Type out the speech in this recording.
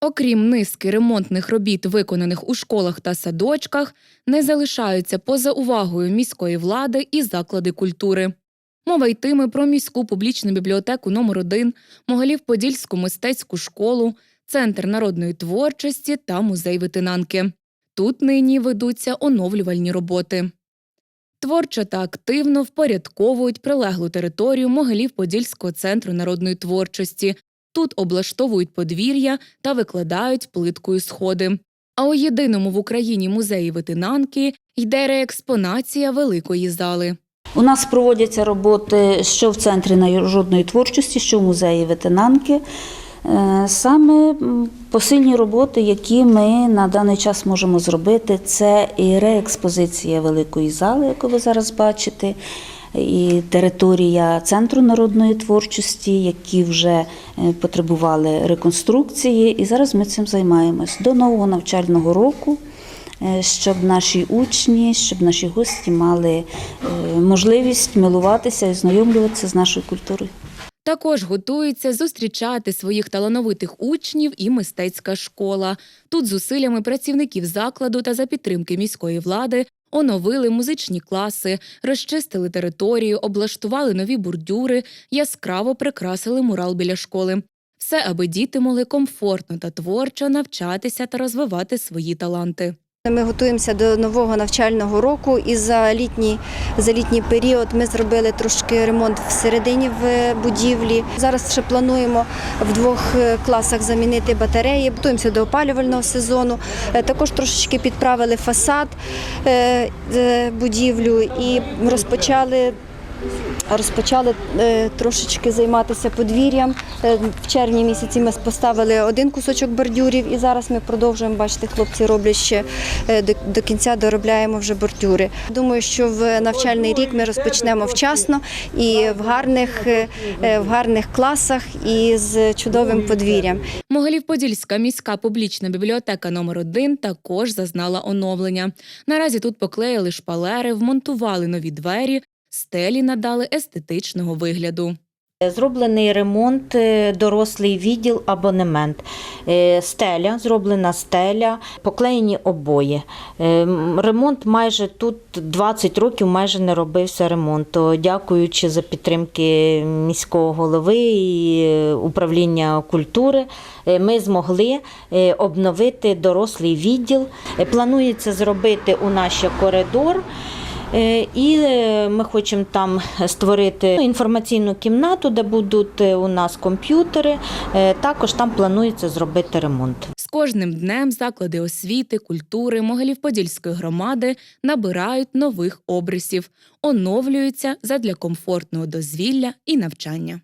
Окрім низки ремонтних робіт, виконаних у школах та садочках, не залишаються поза увагою міської влади і заклади культури. Мова йтиме про міську публічну бібліотеку номер 1 Моголів-Подільську мистецьку школу, Центр народної творчості та музей ветенанки. Тут нині ведуться оновлювальні роботи. Творчо та активно впорядковують прилеглу територію Могилів-Подільського центру народної творчості. Тут облаштовують подвір'я та викладають плиткою сходи. А у єдиному в Україні музеї ветенанки йде реекспонація великої зали. У нас проводяться роботи що в центрі народної творчості, що в музеї ветенанки. Е, Саме посильні роботи, які ми на даний час можемо зробити, це і реекспозиція великої зали, яку ви зараз бачите, і територія центру народної творчості, які вже е, потребували реконструкції. І зараз ми цим займаємось до нового навчального року. е, Щоб наші учні, щоб наші гості мали е, можливість милуватися і знайомлюватися з нашою культурою. Також готується зустрічати своїх талановитих учнів і мистецька школа. Тут зусиллями працівників закладу та за підтримки міської влади оновили музичні класи, розчистили територію, облаштували нові бордюри, яскраво прикрасили мурал біля школи. Все, аби діти могли комфортно та творчо навчатися та розвивати свої таланти. Ми готуємося до нового навчального року, і за літній, за літній період ми зробили трошки ремонт всередині в будівлі. Зараз ще плануємо в двох е, класах замінити батареї. Готуємося до опалювального сезону. Е, Також трошечки підправили фасад е, будівлю і розпочали. Розпочали е, трошечки займатися подвір'ям. Е, в червні місяці ми поставили один кусочок бордюрів, і зараз ми продовжуємо. Бачите, хлопці роблять ще е, до, кінця доробляємо вже бордюри. Думаю, що в навчальний рік ми розпочнемо вчасно і в гарних, в гарних класах і з чудовим подвір'ям. Могилів-Подільська міська публічна бібліотека номер 1 також зазнала оновлення. Наразі тут поклеїли шпалери, вмонтували нові двері, стелі надали естетичного вигляду. Зроблений ремонт, е, дорослий відділ, абонемент. Е, Стеля, зроблена стеля, поклеєні обої. Е, Ремонт майже тут 20 років майже не робився ремонт. Дякуючи за підтримки міського голови і е, управління культури, е, ми змогли е, обновити дорослий відділ. Е, Планується зробити у нас ще коридор. Е, І е, ми хочемо там створити інформаційну кімнату, де будуть е, у нас комп'ютери. Також там планується зробити ремонт. З кожним днем заклади освіти, культури Могилів-Подільської громади набирають нових обрисів, оновлюються задля комфортного дозвілля і навчання.